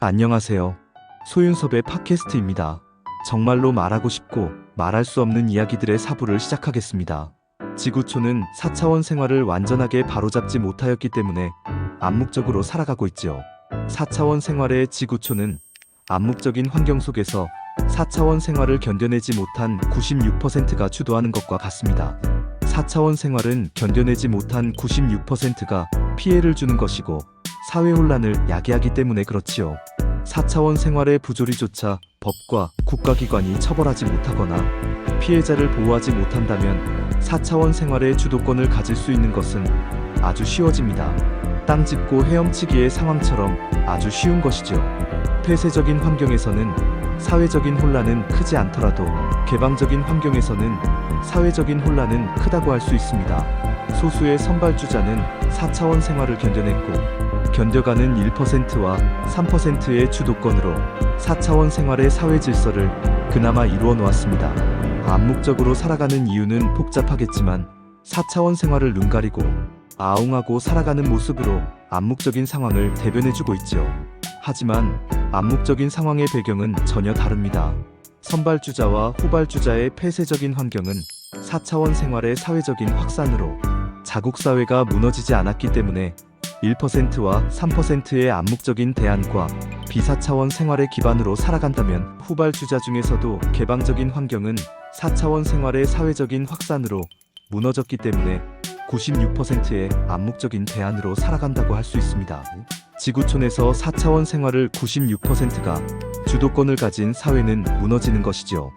안녕하세요. 소윤섭의 팟캐스트입니다. 정말로 말하고 싶고 말할 수 없는 이야기들의 사부를 시작하겠습니다. 지구촌은 4차원 생활을 완전하게 바로잡지 못하였기 때문에 암묵적으로 살아가고 있지요. 4차원 생활의 지구촌은 암묵적인 환경 속에서 4차원 생활을 견뎌내지 못한 96%가 주도하는 것과 같습니다. 4차원 생활은 견뎌내지 못한 96%가 피해를 주는 것이고 사회 혼란을 야기하기 때문에 그렇지요. 4차원 생활의 부조리조차 법과 국가기관이 처벌하지 못하거나 피해자를 보호하지 못한다면 4차원 생활의 주도권을 가질 수 있는 것은 아주 쉬워집니다. 땅 짚고 헤엄치기의 상황처럼 아주 쉬운 것이죠. 폐쇄적인 환경에서는 사회적인 혼란은 크지 않더라도 개방적인 환경에서는 사회적인 혼란은 크다고 할 수 있습니다. 소수의 선발주자는 4차원 생활을 견뎌냈고 견뎌가는 1%와 3%의 주도권으로 4차원 생활의 사회 질서를 그나마 이루어 놓았습니다. 암묵적으로 살아가는 이유는 복잡하겠지만 4차원 생활을 눈 가리고 아웅하고 살아가는 모습으로 암묵적인 상황을 대변해주고 있죠. 하지만 암묵적인 상황의 배경은 전혀 다릅니다. 선발주자와 후발주자의 폐쇄적인 환경은 4차원 생활의 사회적인 확산으로 자국사회가 무너지지 않았기 때문에 1%와 3%의 암묵적인 대안과 비사차원 생활의 기반으로 살아간다면 후발주자 중에서도 개방적인 환경은 4차원 생활의 사회적인 확산으로 무너졌기 때문에 96%의 암묵적인 대안으로 살아간다고 할 수 있습니다. 지구촌에서 4차원 생활을 96%가 주도권을 가진 사회는 무너지는 것이죠.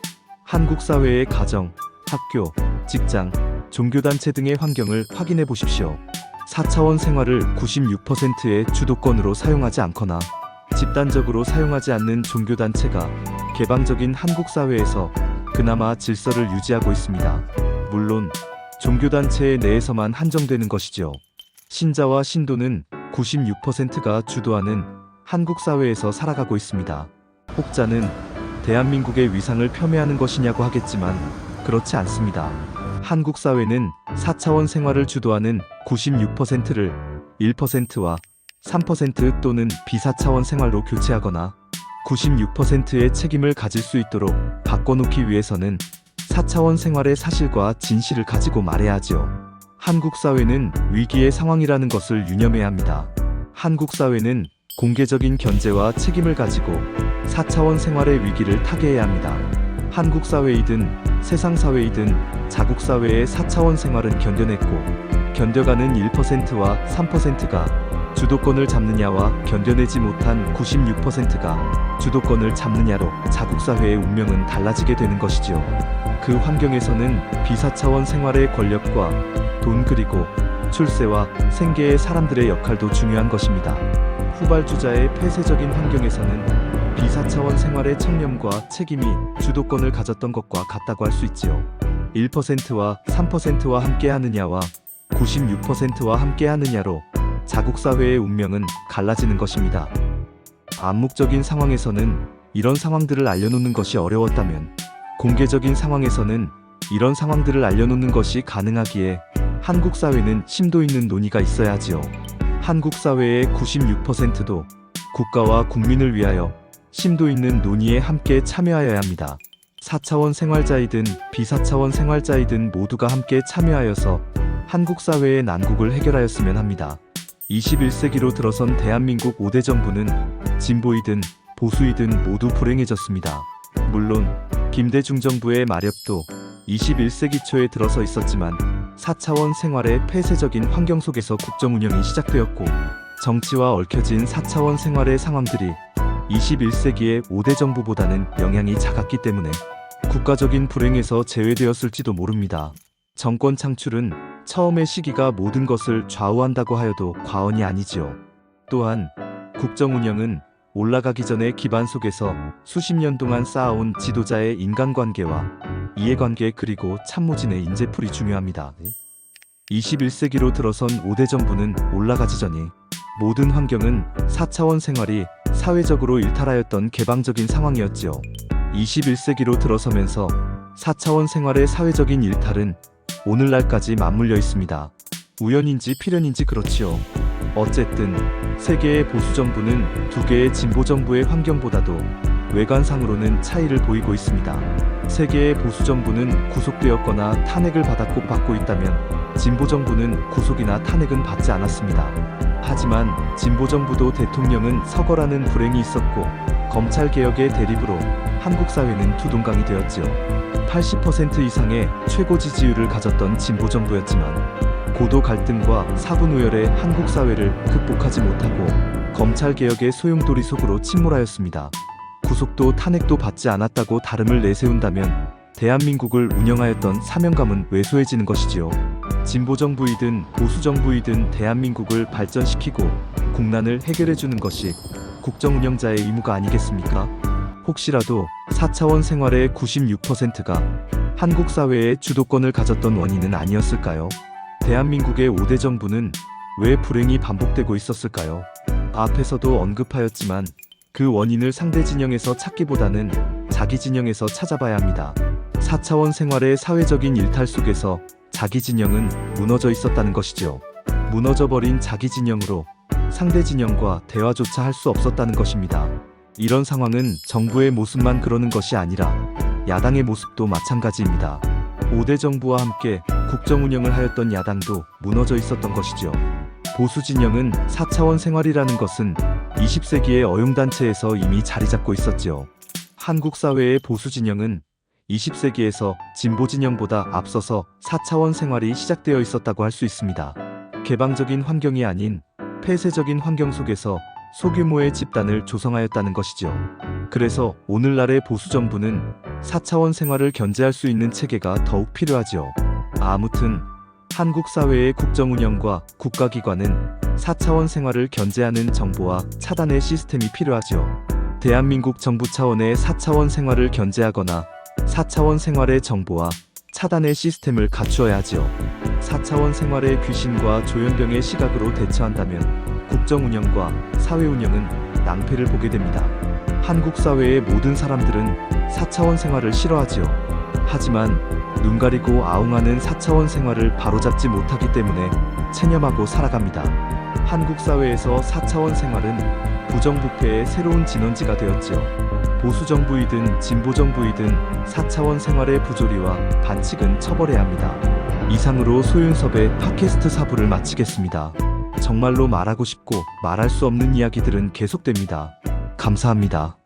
한국 사회의 가정, 학교, 직장, 종교단체 등의 환경을 확인해 보십시오. 4차원 생활을 96%의 주도권으로 사용하지 않거나 집단적으로 사용하지 않는 종교단체가 개방적인 한국 사회에서 그나마 질서를 유지하고 있습니다. 물론 종교단체 내에서만 한정되는 것이죠. 신자와 신도는 96%가 주도하는 한국 사회에서 살아가고 있습니다. 혹자는 대한민국의 위상을 폄훼하는 것이냐고 하겠지만 그렇지 않습니다. 한국 사회는 4차원 생활을 주도하는 96%를 1%와 3% 또는 비사차원 생활로 교체하거나 96%의 책임을 가질 수 있도록 바꿔놓기 위해서는 4차원 생활의 사실과 진실을 가지고 말해야 하지요. 한국 사회는 위기의 상황이라는 것을 유념해야 합니다. 한국 사회는 공개적인 견제와 책임을 가지고 4차원 생활의 위기를 타개해야 합니다. 한국 사회이든 세상 사회이든 자국 사회의 4차원 생활은 견뎌냈고 견뎌가는 1%와 3%가 주도권을 잡느냐와 견뎌내지 못한 96%가 주도권을 잡느냐로 자국 사회의 운명은 달라지게 되는 것이지요. 그 환경에서는 비사차원 생활의 권력과 돈 그리고 출세와 생계의 사람들의 역할도 중요한 것입니다. 후발주자의 폐쇄적인 환경에서는 비사차원 생활의 청렴과 책임이 주도권을 가졌던 것과 같다고 할 수 있지요. 1%와 3%와 함께 하느냐와 96%와 함께 하느냐로 자국 사회의 운명은 갈라지는 것입니다. 암묵적인 상황에서는 이런 상황들을 알려놓는 것이 어려웠다면 공개적인 상황에서는 이런 상황들을 알려놓는 것이 가능하기에 한국 사회는 심도 있는 논의가 있어야 하지요. 한국 사회의 96%도 국가와 국민을 위하여 심도 있는 논의에 함께 참여하여야 합니다. 4차원 생활자이든 비사차원 생활자이든 모두가 함께 참여하여서 한국 사회의 난국을 해결하였으면 합니다. 21세기로 들어선 대한민국 5대 정부는 진보이든 보수이든 모두 불행해졌습니다. 물론 김대중 정부의 마력도 21세기 초에 들어서 있었지만 4차원 생활의 폐쇄적인 환경 속에서 국정 운영이 시작되었고 정치와 얽혀진 4차원 생활의 상황들이 21세기의 5대 정부보다는 영향이 작았기 때문에 국가적인 불행에서 제외되었을지도 모릅니다. 정권 창출은 처음의 시기가 모든 것을 좌우한다고 하여도 과언이 아니지요. 또한 국정 운영은 올라가기 전에 기반 속에서 수십 년 동안 쌓아온 지도자의 인간관계와 이해관계 그리고 참모진의 인재풀이 중요합니다. 21세기로 들어선 5대 정부는 올라가지 전이 모든 환경은 4차원 생활이 사회적으로 일탈하였던 개방적인 상황이었지요. 21세기로 들어서면서 4차원 생활의 사회적인 일탈은 오늘날까지 맞물려 있습니다. 우연인지 필연인지 그렇지요. 어쨌든 세 개의 보수 정부는 두 개의 진보 정부의 환경보다도 외관상으로는 차이를 보이고 있습니다. 세 개의 보수 정부는 구속되었거나 탄핵을 받았고 받고 있다면 진보 정부는 구속이나 탄핵은 받지 않았습니다. 하지만 진보 정부도 대통령은 서거라는 불행이 있었고 검찰 개혁의 대립으로 한국 사회는 두동강이 되었지요. 80% 이상의 최고 지지율을 가졌던 진보 정부였지만 고도 갈등과 사분 우열의 한국 사회를 극복하지 못하고 검찰 개혁의 소용돌이 속으로 침몰하였습니다. 구속도 탄핵도 받지 않았다고 다름을 내세운다면 대한민국을 운영하였던 사명감은 왜소해지는 것이지요. 진보 정부이든 보수 정부이든 대한민국을 발전시키고 국난을 해결해 주는 것이 국정 운영자의 의무가 아니겠습니까? 혹시라도 4차원 생활의 96%가 한국 사회의 주도권을 가졌던 원인은 아니었을까요? 대한민국의 5대 정부는 왜 불행이 반복되고 있었을까요? 앞에서도 언급하였지만 그 원인을 상대 진영에서 찾기보다는 자기 진영에서 찾아봐야 합니다. 4차원 생활의 사회적인 일탈 속에서 자기 진영은 무너져 있었다는 것이죠. 무너져버린 자기 진영으로 상대 진영과 대화조차 할 수 없었다는 것입니다. 이런 상황은 정부의 모습만 그러는 것이 아니라 야당의 모습도 마찬가지입니다. 5대 정부와 함께 국정 운영을 하였던 야당도 무너져 있었던 것이죠. 보수 진영은 4차원 생활이라는 것은 20세기의 어용단체에서 이미 자리 잡고 있었지요. 한국 사회의 보수 진영은 20세기에서 진보 진영보다 앞서서 4차원 생활이 시작되어 있었다고 할 수 있습니다. 개방적인 환경이 아닌 폐쇄적인 환경 속에서 소규모의 집단을 조성하였다는 것이죠. 그래서 오늘날의 보수 정부는 4차원 생활을 견제할 수 있는 체계가 더욱 필요하지요. 아무튼 한국 사회의 국정 운영과 국가 기관은 4차원 생활을 견제하는 정보와 차단의 시스템이 필요하지요. 대한민국 정부 차원의 4차원 생활을 견제하거나 4차원 생활의 정보와 차단의 시스템을 갖추어야 하지요. 4차원 생활의 귀신과 조현병의 시각으로 대처한다면 국정 운영과 사회 운영은 낭패를 보게 됩니다. 한국 사회의 모든 사람들은 4차원 생활을 싫어하지요. 하지만 눈 가리고 아웅하는 4차원 생활을 바로잡지 못하기 때문에 체념하고 살아갑니다. 한국 사회에서 4차원 생활은 부정부패의 새로운 진원지가 되었지요. 보수 정부이든 진보 정부이든 4차원 생활의 부조리와 반칙은 처벌해야 합니다. 이상으로 소윤섭의 팟캐스트 사부를 마치겠습니다. 정말로 말하고 싶고 말할 수 없는 이야기들은 계속됩니다. 감사합니다.